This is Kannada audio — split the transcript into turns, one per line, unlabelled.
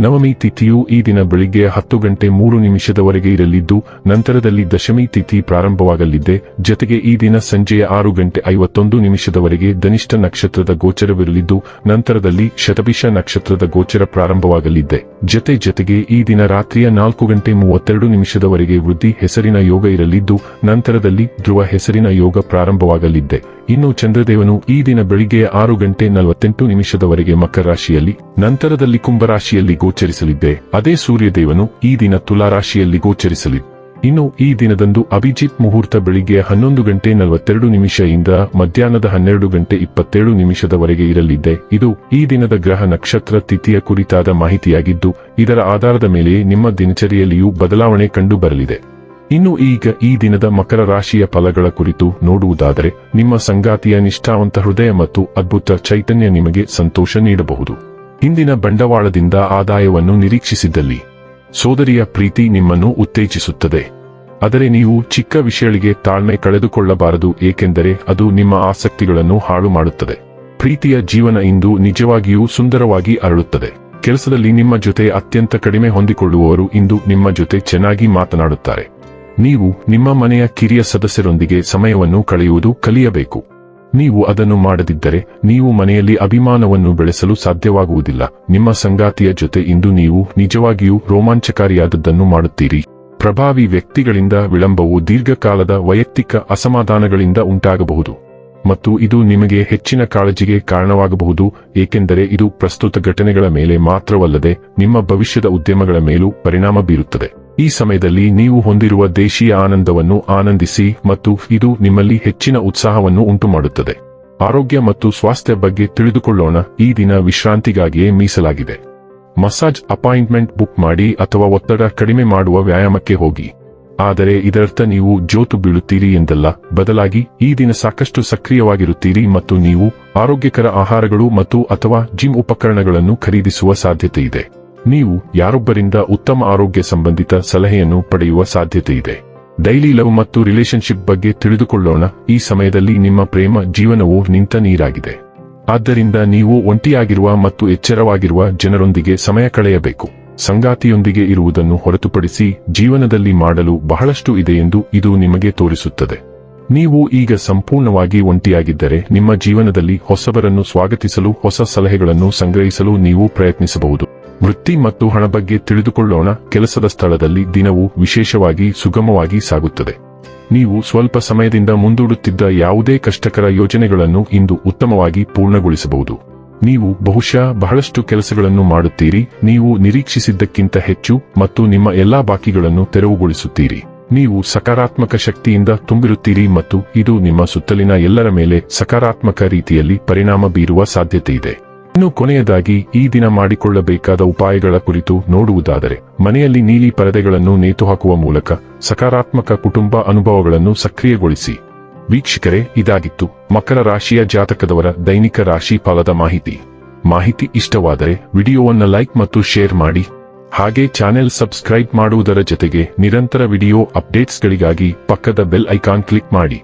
ನವಮಿ ತಿಥಿಯು ಈ ದಿನ ಬೆಳಿಗ್ಗೆ ಹತ್ತು ಗಂಟೆ ಮೂರು ನಿಮಿಷದವರೆಗೆ ಇರಲಿದ್ದು, ನಂತರದಲ್ಲಿ ದಶಮಿ ತಿಥಿ ಪ್ರಾರಂಭವಾಗಲಿದೆ. ಜತೆಗೆ ಈ ದಿನ ಸಂಜೆಯ ಆರು ಗಂಟೆ ಐವತ್ತೊಂದು ನಿಮಿಷದವರೆಗೆ ಧನಿಷ್ಠ ನಕ್ಷತ್ರದ ಗೋಚರವಿರಲಿದ್ದು, ನಂತರದಲ್ಲಿ ಶತಭಿಷ ನಕ್ಷತ್ರದ ಗೋಚರ ಪ್ರಾರಂಭವಾಗಲಿದೆ. ಜತೆ ಜತೆಗೆ ಈ ದಿನ ರಾತ್ರಿಯ ನಾಲ್ಕು ಗಂಟೆ ಮೂವತ್ತೆರಡು ನಿಮಿಷದವರೆಗೆ ವೃದ್ಧಿ ಹೆಸರಿನ ಯೋಗ ಇರಲಿದ್ದು, ನಂತರದಲ್ಲಿ ಧ್ರುವ ಹೆಸರಿನ ಯೋಗ ಪ್ರಾರಂಭವಾಗಲಿದೆ. ಇನ್ನು ಚಂದ್ರದೇವನು ಈ ದಿನ ಬೆಳಿಗ್ಗೆ ಆರು ಗಂಟೆ ನಲವತ್ತೆಂಟು ನಿಮಿಷದವರೆಗೆ ಮಕರ ರಾಶಿಯಲ್ಲಿ, ನಂತರದಲ್ಲಿ ಕುಂಭರಾಶಿಯಲ್ಲಿ ಗೋಚರಿಸಲಿದ್ದೆ. ಅದೇ ಸೂರ್ಯದೇವನು ಈ ದಿನ ತುಲಾರಾಶಿಯಲ್ಲಿ ಗೋಚರಿಸಲಿ. ಇನ್ನು ಈ ದಿನದಂದು ಅಭಿಜಿತ್ ಮುಹೂರ್ತ ಬೆಳಿಗ್ಗೆ ಹನ್ನೊಂದು ಗಂಟೆ ನಲವತ್ತೆರಡು ನಿಮಿಷದಿಂದ ಮಧ್ಯಾಹ್ನದ ಹನ್ನೆರಡು ಗಂಟೆ ಇಪ್ಪತ್ತೇಳು ನಿಮಿಷದವರೆಗೆ ಇರಲಿದ್ದೆ. ಇದು ಈ ದಿನದ ಗ್ರಹ ನಕ್ಷತ್ರ ತಿಥಿಯ ಕುರಿತಾದ ಮಾಹಿತಿಯಾಗಿದ್ದು, ಇದರ ಆಧಾರದ ಮೇಲೆ ನಿಮ್ಮ ದಿನಚರಿಯಲ್ಲಿಯೂ ಬದಲಾವಣೆ ಕಂಡು ಬರಲಿದೆ ಇನ್ನು ಈಗ ಈ ದಿನದ ಮಕರ ರಾಶಿಯ ಫಲಗಳ ಕುರಿತು ನೋಡುವುದಾದರೆ, ನಿಮ್ಮ ಸಂಗಾತಿಯ ನಿಷ್ಠಾವಂತ ಹೃದಯ ಮತ್ತು ಅದ್ಭುತ ಚೈತನ್ಯ ನಿಮಗೆ ಸಂತೋಷ ನೀಡಬಹುದು. ಹಿಂದಿನ ಬಂಡವಾಳದಿಂದ ಆದಾಯವನ್ನು ನಿರೀಕ್ಷಿಸಿದ್ದಲ್ಲಿ ಸೋದರಿಯ ಪ್ರೀತಿ ನಿಮ್ಮನ್ನು ಉತ್ತೇಜಿಸುತ್ತದೆ. ಆದರೆ ನೀವು ಚಿಕ್ಕ ವಿಷಯಗಳಿಗೆ ತಾಳ್ಮೆ ಕಳೆದುಕೊಳ್ಳಬಾರದು, ಏಕೆಂದರೆ ಅದು ನಿಮ್ಮ ಆಸಕ್ತಿಗಳನ್ನು ಹಾಳು ಮಾಡುತ್ತದೆ. ಪ್ರೀತಿಯ ಜೀವನ ಇಂದು ನಿಜವಾಗಿಯೂ ಸುಂದರವಾಗಿ ಅರಳುತ್ತದೆ. ಕೆಲಸದಲ್ಲಿ ನಿಮ್ಮ ಜೊತೆ ಅತ್ಯಂತ ಕಡಿಮೆ ಹೊಂದಿಕೊಳ್ಳುವವರು ಇಂದು ನಿಮ್ಮ ಜೊತೆ ಚೆನ್ನಾಗಿ ಮಾತನಾಡುತ್ತಾರೆ. ನೀವು ನಿಮ್ಮ ಮನೆಯ ಕಿರಿಯ ಸದಸ್ಯರೊಂದಿಗೆ ಸಮಯವನ್ನು ಕಳೆಯುವುದು ಕಲಿಯಬೇಕು. ನೀವು ಅದನ್ನು ಮಾಡದಿದ್ದರೆ ನೀವು ಮನೆಯಲ್ಲಿ ಅಭಿಮಾನವನ್ನು ಬೆಳೆಸಲು ಸಾಧ್ಯವಾಗುವುದಿಲ್ಲ. ನಿಮ್ಮ ಸಂಗಾತಿಯ ಜೊತೆ ಇಂದು ನೀವು ನಿಜವಾಗಿಯೂ ರೋಮಾಂಚಕಾರಿಯಾದದ್ದನ್ನು ಮಾಡುತ್ತೀರಿ. ಪ್ರಭಾವಿ ವ್ಯಕ್ತಿಗಳಿಂದ ವಿಳಂಬವು ದೀರ್ಘಕಾಲದ ವೈಯಕ್ತಿಕ ಅಸಮಾಧಾನಗಳಿಂದ ಉಂಟಾಗಬಹುದು. ಮತ್ತು ಇದು ನಿಮಗೆ ಹೆಚ್ಚಿನ ಕಾಳಜಿಗೆ ಕಾರಣವಾಗಬಹುದು, ಏಕೆಂದರೆ ಇದು ಪ್ರಸ್ತುತ ಘಟನೆಗಳ ಮೇಲೆ ಮಾತ್ರವಲ್ಲದೆ ನಿಮ್ಮ ಭವಿಷ್ಯದ ಉದ್ಯಮಗಳ ಮೇಲೂ ಪರಿಣಾಮ ಬೀರುತ್ತದೆ. ಈ ಸಮಯದಲ್ಲಿ ನೀವು ಹೊಂದಿರುವ ದೇಶೀಯ ಆನಂದವನ್ನು ಆನಂದಿಸಿ ಮತ್ತು ಇದು ನಿಮ್ಮಲ್ಲಿ ಹೆಚ್ಚಿನ ಉತ್ಸಾಹವನ್ನು ಉಂಟುಮಾಡುತ್ತದೆ. ಆರೋಗ್ಯ ಮತ್ತು ಸ್ವಾಸ್ಥ್ಯ ಬಗ್ಗೆ ತಿಳಿದುಕೊಳ್ಳೋಣ. ಈ ದಿನ ವಿಶ್ರಾಂತಿಗಾಗಿಯೇ ಮೀಸಲಾಗಿದೆ. ಮಸಾಜ್ ಅಪಾಯಿಂಟ್ಮೆಂಟ್ ಬುಕ್ ಮಾಡಿ ಅಥವಾ ಒತ್ತಡ ಕಡಿಮೆ ಮಾಡುವ ವ್ಯಾಯಾಮಕ್ಕೆ ಹೋಗಿ. ಆದರೆ ಇದರರ್ಥ ನೀವು ಜೋತು ಬೀಳುತ್ತೀರಿ ಎಂದಲ್ಲ. ಬದಲಾಗಿ ಈ ದಿನ ಸಾಕಷ್ಟು ಸಕ್ರಿಯವಾಗಿರುತ್ತೀರಿ ಮತ್ತು ನೀವು ಆರೋಗ್ಯಕರ ಆಹಾರಗಳು ಮತ್ತು ಅಥವಾ ಜಿಮ್ ಉಪಕರಣಗಳನ್ನು ಖರೀದಿಸುವ ಸಾಧ್ಯತೆ ಇದೆ ನೀವು ಯಾರೊಬ್ಬರಿಂದ ಉತ್ತಮ ಆರೋಗ್ಯ ಸಂಬಂಧಿತ ಸಲಹೆಯನ್ನು ಪಡೆಯುವ ಸಾಧ್ಯತೆ ಇದೆ. ಡೈಲಿ ಲವ್ ಮತ್ತು ರಿಲೇಶನ್ಶಿಪ್ ಬಗ್ಗೆ ತಿಳಿದುಕೊಳ್ಳೋಣ. ಈ ಸಮಯದಲ್ಲಿ ನಿಮ್ಮ ಪ್ರೇಮ, ಜೀವನವು ನಿಂತ ನೀರಾಗಿದೆ. ಆದ್ದರಿಂದ ನೀವು ಒಂಟಿಯಾಗಿರುವ ಮತ್ತು ಎಚ್ಚರವಾಗಿರುವ ಜನರೊಂದಿಗೆ ಸಮಯ ಕಳೆಯಬೇಕು. ಸಂಗಾತಿಯೊಂದಿಗೆ ಇರುವುದನ್ನು ಹೊರತುಪಡಿಸಿ ಜೀವನದಲ್ಲಿ ಮಾಡಲು ಬಹಳಷ್ಟು ಇದೆ ಎಂದು ಇದು ನಿಮಗೆ ತೋರಿಸುತ್ತದೆ. ನೀವು ಈಗ ಸಂಪೂರ್ಣವಾಗಿ ಒಂಟಿಯಾಗಿದ್ದರೆ ನಿಮ್ಮ ಜೀವನದಲ್ಲಿ ಹೊಸಬರನ್ನು ಸ್ವಾಗತಿಸಲು ಹೊಸ ಸಲಹೆಗಳನ್ನು ಸಂಗ್ರಹಿಸಲು ನೀವು ಪ್ರಯತ್ನಿಸಬಹುದು. ವೃತ್ತಿ ಮತ್ತು ಹಣ ಬಗ್ಗೆ ತಿಳಿದುಕೊಳ್ಳೋಣ. ಕೆಲಸದ ಸ್ಥಳದಲ್ಲಿ ದಿನವು ವಿಶೇಷವಾಗಿ ಸುಗಮವಾಗಿ ಸಾಗುತ್ತದೆ. ನೀವು ಸ್ವಲ್ಪ ಸಮಯದಿಂದ ಮುಂದೂಡುತ್ತಿದ್ದ ಯಾವುದೇ ಕಷ್ಟಕರ ಯೋಜನೆಗಳನ್ನು ಇಂದು ಉತ್ತಮವಾಗಿ ಪೂರ್ಣಗೊಳಿಸಬಹುದು. ನೀವು ಬಹುಶಃ ಬಹಳಷ್ಟು ಕೆಲಸಗಳನ್ನು ಮಾಡುತ್ತೀರಿ. ನೀವು ನಿರೀಕ್ಷಿಸಿದ್ದಕ್ಕಿಂತ ಹೆಚ್ಚು ಮತ್ತು ನಿಮ್ಮ ಎಲ್ಲಾ ಬಾಕಿಗಳನ್ನು ತೆರವುಗೊಳಿಸುತ್ತೀರಿ. ನೀವು ಸಕಾರಾತ್ಮಕ ಶಕ್ತಿಯಿಂದ ತುಂಬಿರುತ್ತೀರಿ ಮತ್ತು ಇದು ನಿಮ್ಮ ಸುತ್ತಲಿನ ಎಲ್ಲರ ಮೇಲೆ ಸಕಾರಾತ್ಮಕ ರೀತಿಯಲ್ಲಿ ಪರಿಣಾಮ ಬೀರುವ ಸಾಧ್ಯತೆ ಇದೆ ಇನ್ನು ಕೊನೆಯದಾಗಿ ಈ ದಿನ ಮಾಡಿಕೊಳ್ಳಬೇಕಾದ ಉಪಾಯಗಳ ಕುರಿತು ನೋಡುವುದಾದರೆ, ಮನೆಯಲ್ಲಿ ನೀಲಿ ಪರದೆಗಳನ್ನು ನೇತುಹಾಕುವ ಮೂಲಕ ಸಕಾರಾತ್ಮಕ ಕುಟುಂಬ ಅನುಭವಗಳನ್ನು ಸಕ್ರಿಯಗೊಳಿಸಿ. ವೀಕ್ಷಕರೇ, ಇದಾಗಿತ್ತು ಮಕರ ರಾಶಿಯ ಜಾತಕದವರ ದೈನಿಕ ರಾಶಿ ಫಲದ ಮಾಹಿತಿ. ಮಾಹಿತಿ ಇಷ್ಟವಾದರೆ ವಿಡಿಯೋವನ್ನ ಲೈಕ್ ಮತ್ತು ಶೇರ್ ಮಾಡಿ. ಹಾಗೆ ಚಾನೆಲ್ ಸಬ್ಸ್ಕ್ರೈಬ್ ಮಾಡುವುದರ ಜೊತೆಗೆ ನಿರಂತರ ವಿಡಿಯೋ ಅಪ್ಡೇಟ್ಸ್ಗಳಿಗಾಗಿ ಪಕ್ಕದ ಬೆಲ್ ಐಕಾನ್ ಕ್ಲಿಕ್ ಮಾಡಿ.